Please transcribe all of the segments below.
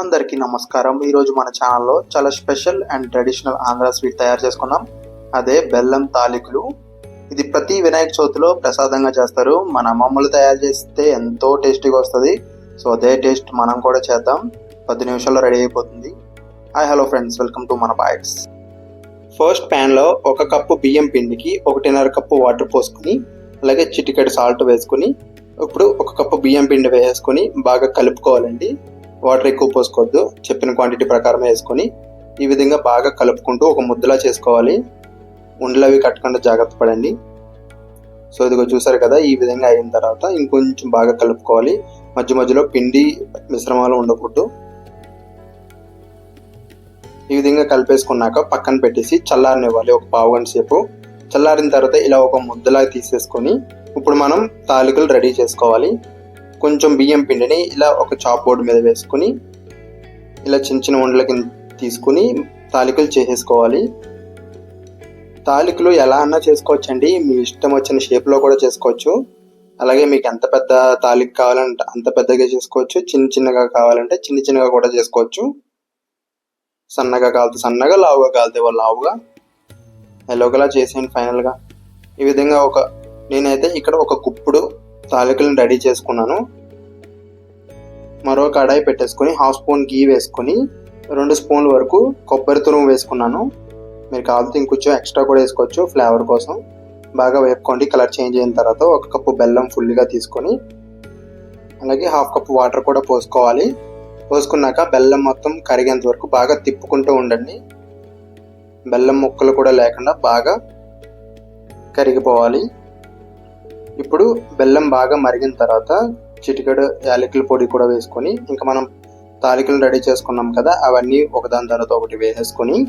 అందరికీ నమస్కారం. ఈరోజు మన ఛానల్లో చాలా special and traditional Andhra sweet తయారు చేసుకున్నాం అదే బెల్లం తాలికులు. ఇది ప్రతి వినాయక చవితిలో ప్రసాదంగా చేస్తారు. మన అమ్మమ్మలు తయారు చేస్తే ఎంతో టేస్టీగా వస్తుంది. సో అదే టేస్ట్ మనం కూడా చేద్దాం. పది నిమిషాల్లో రెడీ అయిపోతుంది. Hi hello friends. Welcome to మన బైట్స్. ఫస్ట్ ప్యాన్లో ఒక కప్పు బియ్యం పిండికి ఒకటిన్నర కప్పు వాటర్ పోసుకుని అలాగే చిటికెడు సాల్ట్ వేసుకుని ఇప్పుడు ఒక కప్పు బియ్యం పిండి వేసుకొని బాగా కలుపుకోవాలండి. వాటర్ ఎక్కువ పోసుకోవద్దు. చెప్పిన క్వాంటిటీ ప్రకారం వేసుకొని ఈ విధంగా బాగా కలుపుకుంటూ ఒక ముద్దలా చేసుకోవాలి. ఉండలు అవి కట్టకుండా జాగ్రత్త పడండి. సో ఇదిగో చూసారు కదా ఈ విధంగా అయిన తర్వాత ఇంకొంచెం బాగా కలుపుకోవాలి. మధ్య మధ్యలో పిండి మిశ్రమాలు ఉండకూడదు. ఈ విధంగా కలిపేసుకున్నాక పక్కన పెట్టేసి చల్లారనివ్వాలి ఒక పావు గంట సేపు. చల్లారిన తర్వాత ఇలా ఒక ముద్దలా తీసేసుకొని ఇప్పుడు మనం తాలికలు రెడీ చేసుకోవాలి. కొంచెం బియ్యం పిండిని ఇలా ఒక చాప్ బోర్డు మీద వేసుకుని ఇలా చిన్న చిన్న ఉండల కింద తీసుకుని తాలికలు చేసేసుకోవాలి. తాలికలు ఎలా అన్నా చేసుకోవచ్చు అండి మీ ఇష్టం వచ్చిన షేప్లో కూడా చేసుకోవచ్చు. అలాగే మీకు ఎంత పెద్ద తాలిక కావాలంటే అంత పెద్దగా చేసుకోవచ్చు. చిన్న చిన్నగా కావాలంటే చిన్న చిన్నగా కూడా చేసుకోవచ్చు. సన్నగా కాలితే సన్నగా లావుగా కాలితే వాళ్ళు లావుగా. ఎలాగోలా చేసేయండి ఫైనల్గా. ఈ విధంగా ఒక నేనైతే ఇక్కడ ఒక గుప్పుడు తాలికలను రెడీ చేసుకున్నాను. మరో కడాయి పెట్టేసుకొని హాఫ్ స్పూన్ గీ వేసుకొని రెండు స్పూన్ల వరకు కొబ్బరి తురుము వేసుకున్నాను. మీరు కావాలంటే ఇంకొంచెం ఎక్స్ట్రా కూడా వేసుకోవచ్చు ఫ్లేవర్ కోసం. బాగా వేపుకోండి కలర్ చేంజ్ అయిన తర్వాత ఒక కప్పు బెల్లం ఫుల్గా తీసుకొని అలాగే హాఫ్ కప్ వాటర్ కూడా పోసుకోవాలి. పోసుకున్నాక బెల్లం మొత్తం కరిగేంత వరకు బాగా తిప్పుకుంటూ ఉండండి. బెల్లం ముక్కలు కూడా లేకుండా బాగా కరిగిపోవాలి. ఇప్పుడు బెల్లం బాగా మరిగిన తర్వాత చిటికెడు యాలకుల పొడి కూడా వేసుకొని ఇంకా మనం తాలికలు రెడీ చేసుకున్నాం కదా అవన్నీ ఒకదాని తర్వాత ఒకటి వేసేసుకొని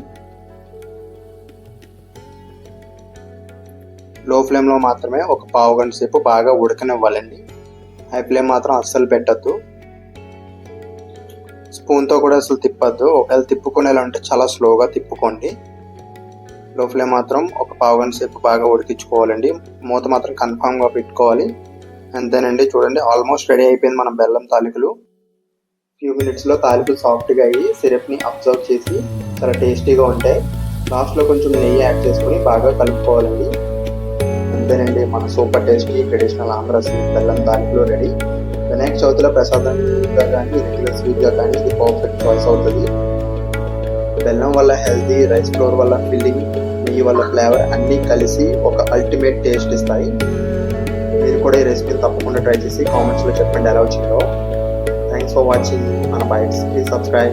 లో ఫ్లేమ్లో మాత్రమే ఒక పావు గంట సేపు బాగా ఉడకనివ్వాలండి. హై ఫ్లేమ్ మాత్రం అస్సలు పెట్టద్దు. స్పూన్తో కూడా అసలు తిప్పద్దు. ఒకవేళ తిప్పుకునేలా ఉంటే చాలా స్లోగా తిప్పుకోండి. లో ఫ్లేమ్ మాత్రం ఒక పావు గంట సేపు బాగా ఉడికించుకోవాలండి. మూత మాత్రం కన్ఫామ్గా పెట్టుకోవాలి. అంతేనండి. చూడండి ఆల్మోస్ట్ రెడీ అయిపోయింది మన బెల్లం తాలికలు. ఫ్యూ మినిట్స్లో తాలికలు సాఫ్ట్గా అయ్యి సిరప్ని అబ్జర్వ్ చేసి చాలా టేస్టీగా ఉంటాయి. లాస్ట్లో కొంచెం నెయ్యి యాడ్ చేసుకొని బాగా కలుపుకోవాలండి. అంతేనండి మన super tasty traditional Andhra sweet బెల్లం తాలికలు రెడీ వినాయక చవితిలో ప్రసాదం కానీ రెగ్యులర్ స్వీట్గా కానీ ఇది పర్ఫెక్ట్ చాయిస్ అవుతుంది. బెల్లం వల్ల హెల్తీ రైస్ ఫ్లోర్ వల్ల ఫిల్లింగ్ నెయ్యి వల్ల ఫ్లేవర్ అన్నీ కలిసి ఒక అల్టిమేట్ టేస్ట్ ఇస్తాయి. మీరు కూడా ఈ రెసిపీని తప్పకుండా ట్రై చేసి కామెంట్స్లో చెప్పండి ఎలా వచ్చిందో. థ్యాంక్స్ ఫర్ వాచింగ్ మన బైట్స్ ప్లీజ్ సబ్స్క్రైబ్